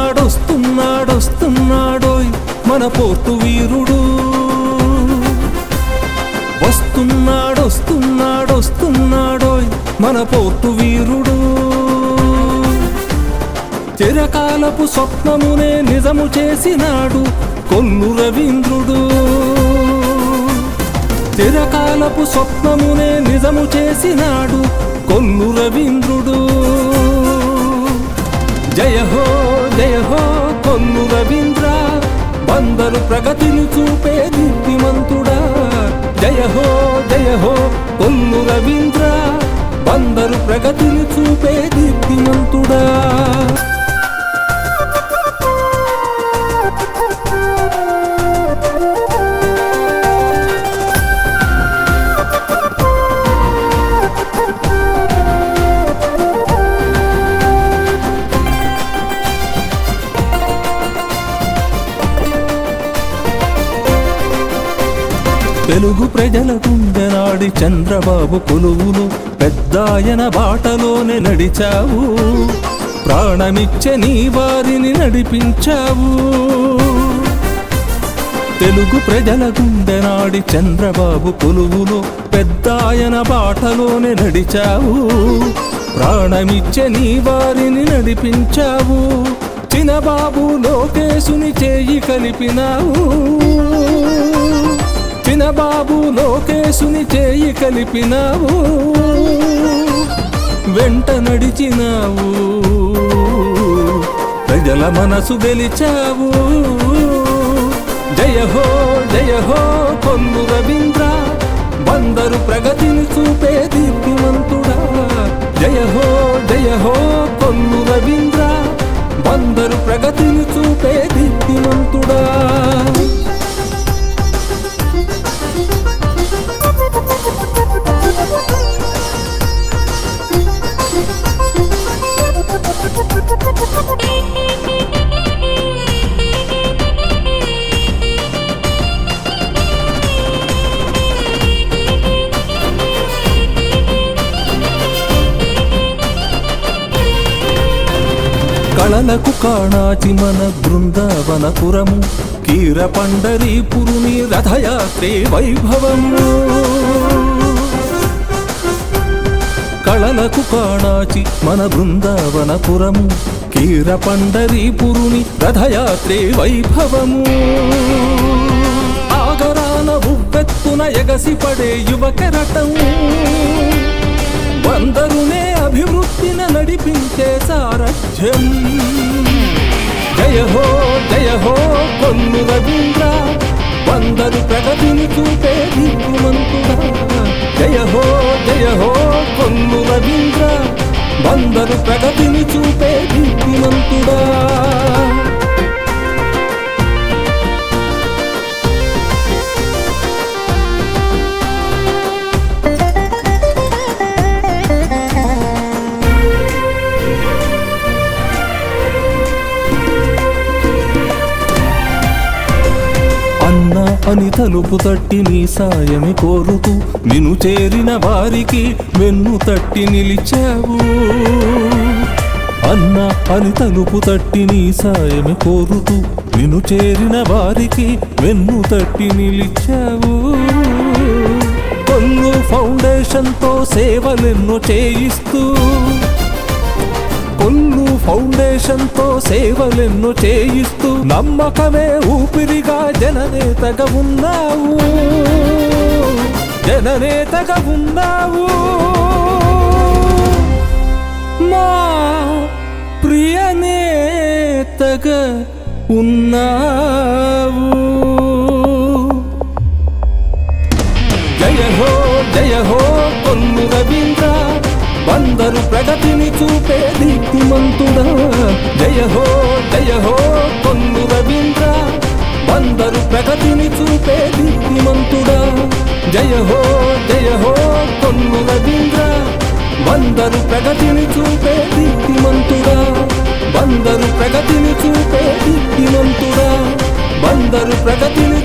వస్తున్నాడొస్తున్నాడొస్తున్నాడోయ్ మన పోర్టు వీరుడు. వస్తున్నాడొస్తున్నాడొస్తున్నాడోయ్ మన పోర్టు వీరుడు. చిరకాలపు స్వప్నమునే నిజము చేసినాడు కొల్లు రవీంద్రుడు. చిరకాలపు స్వప్నమునే నిజము చేసినాడు కొల్లు రవీంద్రుడు. జయ హో జయ హో కొల్లు రవీంద్ర. బందరు ప్రగతిని చూపే దీప్తిమంతుడా. జయ హో జయ హో కొల్లు రవీంద్ర. బందరు ప్రగతిని చూపే దీప్తిమంతుడా. తెలుగు ప్రజల గుండెనాడి చంద్రబాబు కొలువులు పెద్దాయన బాటలోనే నడిచావు. ప్రాణమిచ్చే నీ వారిని నడిపించావు. తెలుగు ప్రజల గుండెనాడి చంద్రబాబు కొలువులు పెద్దాయన బాటలోనే నడిచావు. ప్రాణమిచ్చే నీ వారిని నడిపించావు. చిన్నబాబు లోకేశుని చేయి కలిపినావు. చినబాబు లోకేశుని చేయి కలిపినావు. వెంట నడిచినావు. ప్రజల మనసు గెలిచావు జయ హో జయ హో కొల్లు రవీంద్ర. బందరు ప్రగతి కళలకు కాణాచి మన బృందావనపురము కీర పండరీపురుని రథయాత్రే వైభవము. కళలకు కాణాచి మన బృందావనపురము కీర పండరీపురుని రథయాత్రే వైభవము. ఆగరాన ఉవ్వెత్తున ఎగసిపడే యువ వందరు బందరునే నడిపించే సారథ్యం. జయ హో జయ హో కొల్లు రవీంద్ర వందరు ప్రగతిని చూపే దిక్కుమంతుడా జయ హో జయ హో కొల్లు రవీంద్ర వందరు ప్రగతిని చూపే అని తలుపు తట్టి నీ సాయమి కోరుతూ నిన్ను చేరిన వారికి వెన్ను తట్టి నిలిచావు. అన్న అని తలుపు తట్టి నీ సాయమి కోరుతూ నిన్ను చేరిన వారికి వెన్ను తట్టి నిలిచావు. కొల్లు ఫౌండేషన్తో సేవలెన్నో చేయిస్తూ కొల్లు ఫౌండేషన్తో సేవలెన్నో చేయిస్తూ నమ్మకమే ఊపిరిగా జననేతగా ఉన్నావు. జననేతగా ఉన్నావు. మా ప్రియనేతగా ఉన్నావు. జయ హో జయ హో కొల్లు రవీంద్ర బందరు ప్రగతి జయ హో జయ రవీంద్ర. బందరు ప్రగతిని చూపే దీప్తిమంతుడా జయహో జయహో జయ రవీంద్ర. బందరు ప్రగతిని చూపే దీప్తిమంతుడా బందరు ప్రగతిని చూపే దీప్తిమంతుడా బందరు ప్రగతిని